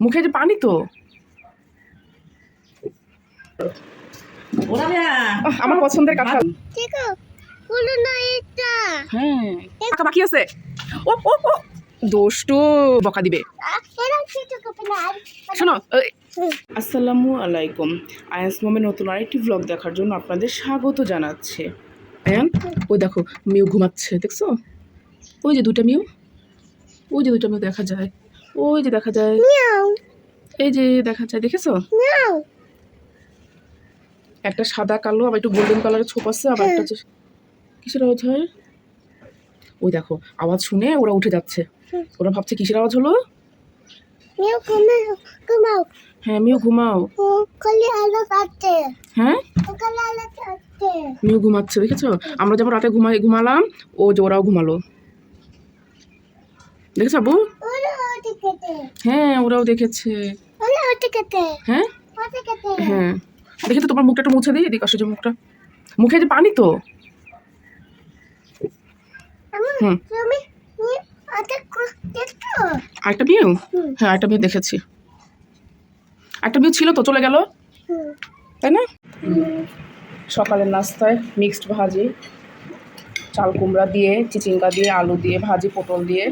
মুখে যে পানি তো। আমার পছন্দের কাঁঠাল হ্যাঁ। বাকি আছে। ও ও ও। দোষ্টু বকা দিবে। শোনো আসসালামু আলাইকুম। আয়াস মোমের নতুন আরেকটি ব্লগ দেখার জন্য আপনাদের স্বাগত জানাচ্ছে। আয়ান ওই দেখো মিউ ঘুমাচ্ছে দেখছ? ওই যে দুটা মিউ ওই যে দুটা মিউ দেখা যায়। ওই যে দেখা যায়। এই যে দেখা যায় দেখেছ? একটা সাদা কালো আবার একটু গোল্ডেন কালারের ছোপ আছে আবার একটা কিসের আওয়াজ হয়? ওই দেখো আওয়াজ শুনে ওরা উঠে যাচ্ছে। ওরা ভাবছে কিসের আওয়াজ হলো? হ্যাঁ মিউ ঘুমাও। কাটতে হ্যাঁ? মিউ ঘুমাচ্ছে দেখেছ? আমরা যেমন রাতে ঘুমাই ঘুমালাম ও যে ওরাও ঘুমালো। দেখেছ আবু হ্যাঁ ওরাও দেখেছে। হ্যাঁ? হ্যাঁ। দেখি তো তোমার মুখটা একটু মুছে দিই এদিকে আসো যে মুখটা। মুখে যে পানি তো। হুম। আরেকটা মিউ হ্যাঁ আরেকটা মিউ দেখেছি। একটা মিউ ছিল তো চলে গেল? তাই না? সকালের নাস্তায় মিক্সড ভাজি চাল কুমড়া দিয়ে চিচিঙ্গা দিয়ে আলু দিয়ে ভাজি পটল দিয়ে।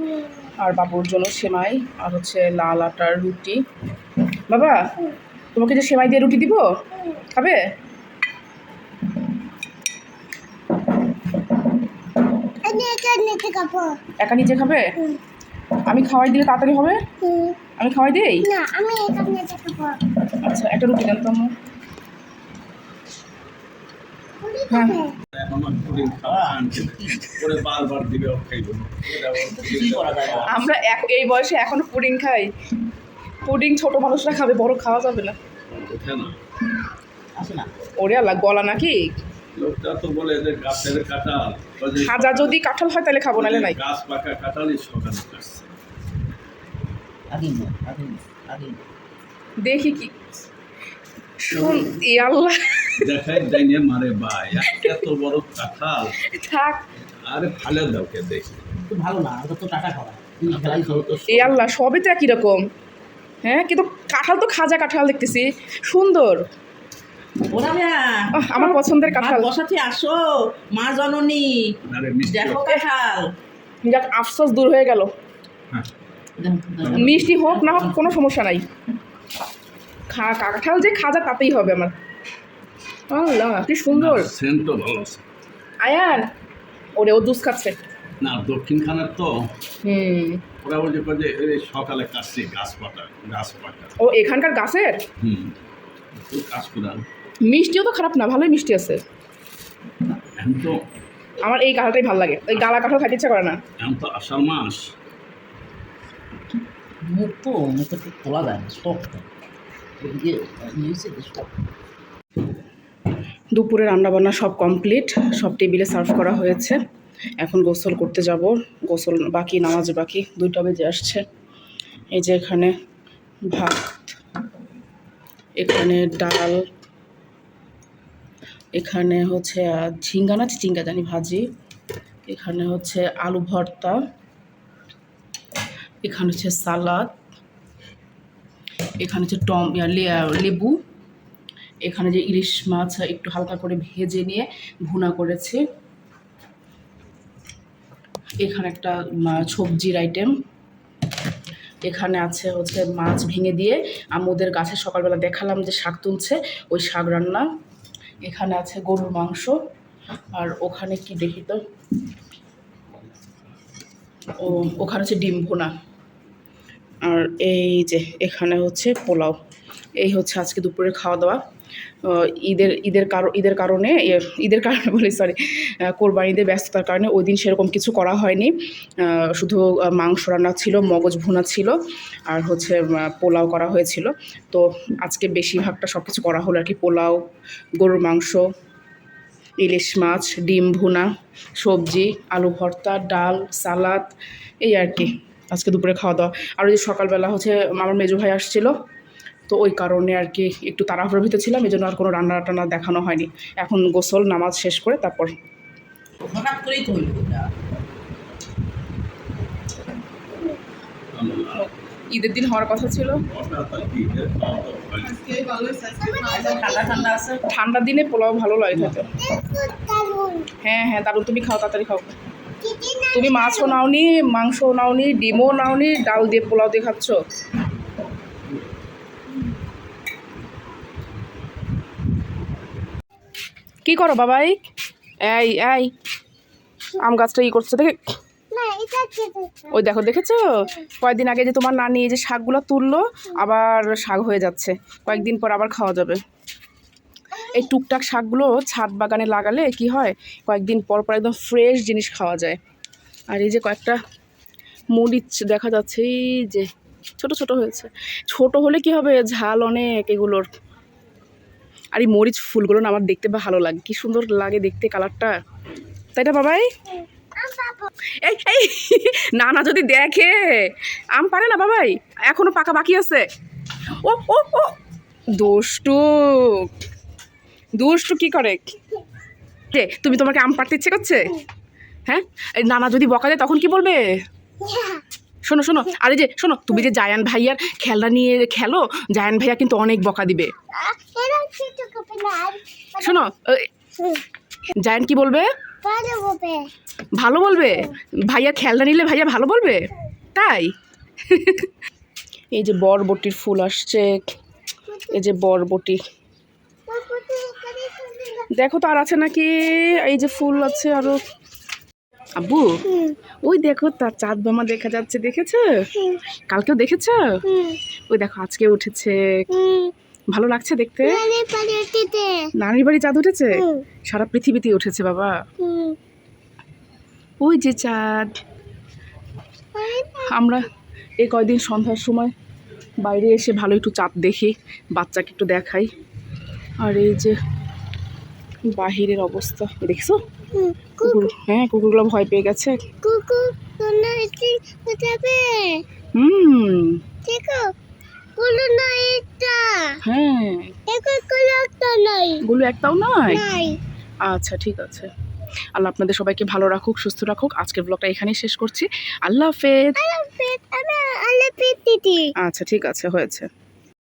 আর বাবুর জন্য সেমাই আর হচ্ছে লাল আটার রুটি। বাবা তোমাকে যে সেমাই দিয়ে রুটি দিব? খাবে? একা নিজে খাবে? আমি খাওয়াই দিলে তাড়াতাড়ি হবে? আমি খাওয়াই দিই? আচ্ছা একটা রুটি দেন তো আম্মু। পুরি হ্যাঁ। খাবে এখনও পুডিং খাওয়া আনছে না। ওরে বারবার দিবে ও খাইব না। এটা ওর কিছুই করা যায় না আমরা এক- এই বয়সে এখনও পুডিং খাই। পুডিং ছোট মানুষরা খাবে বড় খাওয়া যাবে না। ওরে আল্লাহ গলা নাকি? লোকটা তো বলে যে গাছের কাঁঠাল খাজা যদি কাঁঠাল হয় তাহলে খাব নাহলে নাই। গাছ পাকা কাঁঠালই সকালে দেখি কি শুন আল্লাহ দেখাই যাইনে মারে ভাই এত বড় কাঁঠাল। থাক। আরে ফালে দাও কে দেখি। তো ভালো না ওটা তো টাকা খাওয়া তুমি খেলাই খাও তো। এ আল্লাহ সবই তো একই রকম। হ্যাঁ কিন্তু কাঁঠাল তো খাজা কাঁঠাল দেখতেছি। সুন্দর। আমার পছন্দের কাঁঠাল। বসাতে আসো মা জননী। দেখো কাঁঠাল। যাক আফসোস দূর হয়ে গেল। হ্যাঁ। মিষ্টি হোক না হোক কোনো সমস্যা নাই। খা কাঁঠাল যে খাজা তাতেই হবে আমার। আল্লাহ কি সুন্দর। সেন্টও ভালো আছে। আয়ান ওরে ও জুস খাচ্ছে। না দক্ষিণ খানের তো হুম। ওরা বলছে যে এই সকালে কাটছি গাছ পাতা গাছ পাতা। ও এখানকার গাছের? হুম তো কাজ মিষ্টিও তো খারাপ না ভালোই মিষ্টি আছে। এখন তো আমার এই কাঁঠালটাই ভালো লাগে। ওই গালা কাঁঠাল খাইতে ইচ্ছা করে না। এখন তো আষাঢ় মাস। মুখ তো মুখ তো তোলা যায় না শক্ত। এদিকে শক্ত দুপুরে রান্নাবান্না সব কমপ্লিট, সব টেবিলে সার্ভ করা হয়েছে। এখন গোসল করতে যাব। গোসল বাকি, নামাজ বাকি, দুইটা বেজে আসছে। এই যে এখানে ভাত, এখানে ডাল, এখানে হচ্ছে ঝিঙ্গা না, চিচিঙ্গা জানি, ভাজি। এখানে হচ্ছে আলু ভর্তা। এখানে হচ্ছে সালাদ। এখানে হচ্ছে টম লেবু। এখানে যে ইলিশ মাছ একটু হালকা করে ভেজে নিয়ে ভুনা করেছি। এখানে একটা সবজির আইটেম এখানে আছে হচ্ছে মাছ ভেঙে দিয়ে আমুদের গাছে সকালবেলা দেখালাম যে শাক তুলছে, ওই শাক রান্না। এখানে আছে গরুর মাংস। আর ওখানে কি দেখি তো? ও, ওখানে হচ্ছে ডিম ভুনা। আর এই যে এখানে হচ্ছে পোলাও। এই হচ্ছে আজকে দুপুরে খাওয়া দাওয়া। ঈদের ঈদের কারণ ঈদের কারণে ইয়ে, ঈদের কারণে বলি সরি কোরবানিদের ব্যস্ততার কারণে ওই দিন সেরকম কিছু করা হয়নি। শুধু মাংস রান্না ছিল মগজ ভুনা ছিল আর হচ্ছে পোলাও করা হয়েছিল। তো আজকে বেশিরভাগটা সব কিছু করা হলো আর কি পোলাও গরুর মাংস ইলিশ মাছ ডিম ভুনা সবজি আলু ভর্তা ডাল সালাদ এই আর কি। আজকে দুপুরে খাওয়া দাওয়া। আর ওই যে সকালবেলা হচ্ছে আমার মেজো ভাই আসছিল তো ওই কারণে আর কি একটু তাড়াহুড়োর ভিতরে ছিলাম এই জন্য আর কোনো রান্না টান্না দেখানো হয়নি। এখন গোসল নামাজ শেষ করে তারপর হঠাৎ করেই ঈদের দিন হওয়ার কথা ছিল। ঠান্ডা ঠান্ডার দিনে পোলাও ভালো লাগে খেতে। হ্যাঁ হ্যাঁ দারুণ তুমি খাও তাড়াতাড়ি খাও। তুমি মাছও নাওনি মাংসও নাওনি ডিমও নাওনি ডাল দিয়ে পোলাও দিয়ে খাচ্ছ? কি করো বাবাই এই এই আম গাছটা ই করছে দেখে ওই দেখো দেখেছ? কয়েকদিন আগে যে তোমার নানি এই যে শাকগুলো তুললো আবার শাক হয়ে যাচ্ছে। কয়েকদিন পর আবার খাওয়া যাবে। এই টুকটাক শাকগুলো ছাদ বাগানে লাগালে কি হয়? কয়েকদিন পর পর একদম ফ্রেশ জিনিস খাওয়া যায়। আর এই যে কয়েকটা মরিচ দেখা যাচ্ছে এই যে ছোট ছোট হয়েছে। ছোট হলে কি হবে? ঝাল অনেক এগুলোর। আর এই মরিচ ফুলগুলো না আমার দেখতে ভালো লাগে। কি সুন্দর লাগে দেখতে কালারটা। তাই না, বাবাই? এই না না যদি দেখে। আম পারে না, বাবাই? এখনও পাকা বাকি আছে। ও ও ও। দুষ্টু। দুষ্টু কি করে? কে, তুমি তোমাকে আম পাড়তে ইচ্ছে করছে? হ্যাঁ? নানা যদি বকা দেয় তখন কি বলবে? শোনো শোনো। আরে যে, শোনো, তুমি যে জায়ান ভাইয়ার খেলনা নিয়ে খেলো, জায়ান ভাইয়া কিন্তু অনেক বকা দিবে এরা খেতে কপে না আর শোনো এই, জায়ান কি বলবে? ভালো বলবে? ভাইয়া খেলনা নিলে ভাইয়া ভালো বলবে? তাই? এই যে বরবটির ফুল আসছে। এই যে বরবটি। দেখো তো আর আছে নাকি? এই যে ফুল আছে আরও। আব্বু ওই দেখো তার চাঁদ বোমা দেখা যাচ্ছে দেখেছ? কালকেও দেখেছ? ওই দেখো আজকে উঠেছে। ভালো লাগছে দেখতে? নানির বাড়ি চাঁদ উঠেছে? সারা পৃথিবীতে উঠেছে বাবা। ওই যে চাঁদ। আমরা এই কয়দিন সন্ধ্যার সময় বাইরে এসে ভালো একটু চাঁদ দেখি বাচ্চাকে একটু দেখাই। আর এই যে বাহিরের অবস্থা দেখছ? কুকুর হ্যাঁ কুকুরগুলো ভয় পেয়ে গেছে। হুম। কুলু না এটা হ্যাঁ দেখো কুলু একটা নাই। গুলো একটাও নাই? আচ্ছা ঠিক আছে। আল্লাহ আপনাদের সবাইকে ভালো রাখুক সুস্থ রাখুক। আজকের ব্লগটা এখানেই শেষ করছি। আল্লাহ হাফেজ। আল্লাহ হাফেজ। আমি আলো পেট দিদি। আচ্ছা ঠিক আছে হয়েছে।